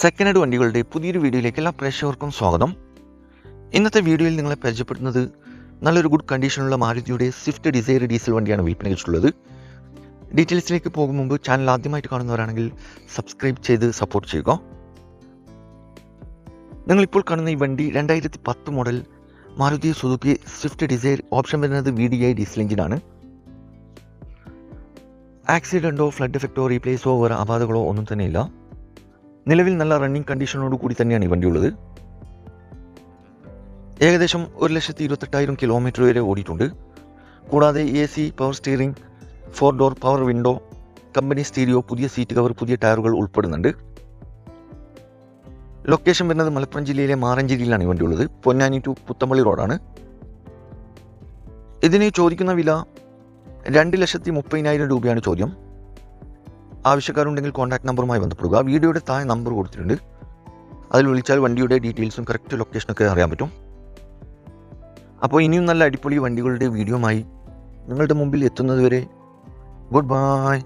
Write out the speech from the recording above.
Second hand വണ്ടികളുടെ പുതിയൊരു വീഡിയോയിലേക്ക് എല്ലാ പ്രേക്ഷകർക്കും സ്വാഗതം. ഇന്നത്തെ വീഡിയോയിൽ നിങ്ങളെ പരിചയപ്പെടുന്നത് നല്ലൊരു ഗുഡ് കണ്ടീഷനുള്ള മാരുതിയുടെ സ്വിഫ്റ്റ് ഡിസൈർ ഡീസൽ വണ്ടിയാണ് വിൽപ്പനയ്ക്കുള്ളത് ഡീറ്റെയിൽസിലേക്ക് പോകും മുമ്പ് ചാനൽ ആദ്യമായിട്ട് കാണുന്നവരാണെങ്കിൽ സബ്സ്ക്രൈബ് ചെയ്ത് സപ്പോർട്ട് ചെയ്യുക. നിങ്ങളിപ്പോൾ കാണുന്ന ഈ വണ്ടി രണ്ടായിരത്തി പത്ത് model Maruti Suzuki Swift Dzire option വരുന്നത് വി ഡി ഐ ഡീസൽ എഞ്ചിനാണ് ആക്സിഡന്റോ ഫ്ലഡ് എഫക്റ്റോ റീപ്ലേസോ വേറെ അപാധകളോ ഒന്നും തന്നെയില്ല. നിലവിൽ നല്ല റണ്ണിങ് കണ്ടീഷനോട് കൂടി തന്നെയാണ് ഈ വണ്ടി ഉള്ളത്. ഏകദേശം ഒരു ലക്ഷത്തി ഇരുപത്തെട്ടായിരം കിലോമീറ്റർ വരെ ഓടിയിട്ടുണ്ട്. കൂടാതെ A C power steering four door power window company stereo പുതിയ സീറ്റ് കവർ പുതിയ ടയറുകൾ ഉൾപ്പെടുന്നുണ്ട്. ലൊക്കേഷൻ വരുന്നത് മലപ്പുറം ജില്ലയിലെ മാറഞ്ചേരിയിലാണ് ഈ വണ്ടി ഉള്ളത്. പൊന്നാനി ടു പുത്തമ്പള്ളി റോഡാണ് ഇതിന് ചോദിക്കുന്ന വില രണ്ട് ലക്ഷത്തി മുപ്പതിനായിരം രൂപയാണ് ചോദ്യം. ആവശ്യക്കാരുണ്ടെങ്കിൽ കോൺടാക്ട് നമ്പറുമായി ബന്ധപ്പെടുക. വീഡിയോയുടെ താഴെ നമ്പർ കൊടുത്തിട്ടുണ്ട്. അതിൽ വിളിച്ചാൽ വണ്ടിയുടെ ഡീറ്റെയിൽസും കറക്റ്റ് ലൊക്കേഷനൊക്കെ അറിയാൻ പറ്റും. അപ്പോൾ ഇനിയും നല്ല അടിപൊളി വണ്ടികളുടെ വീഡിയോമായി നിങ്ങളുടെ മുമ്പിൽ എത്തുന്നതുവരെ ഗുഡ് ബൈ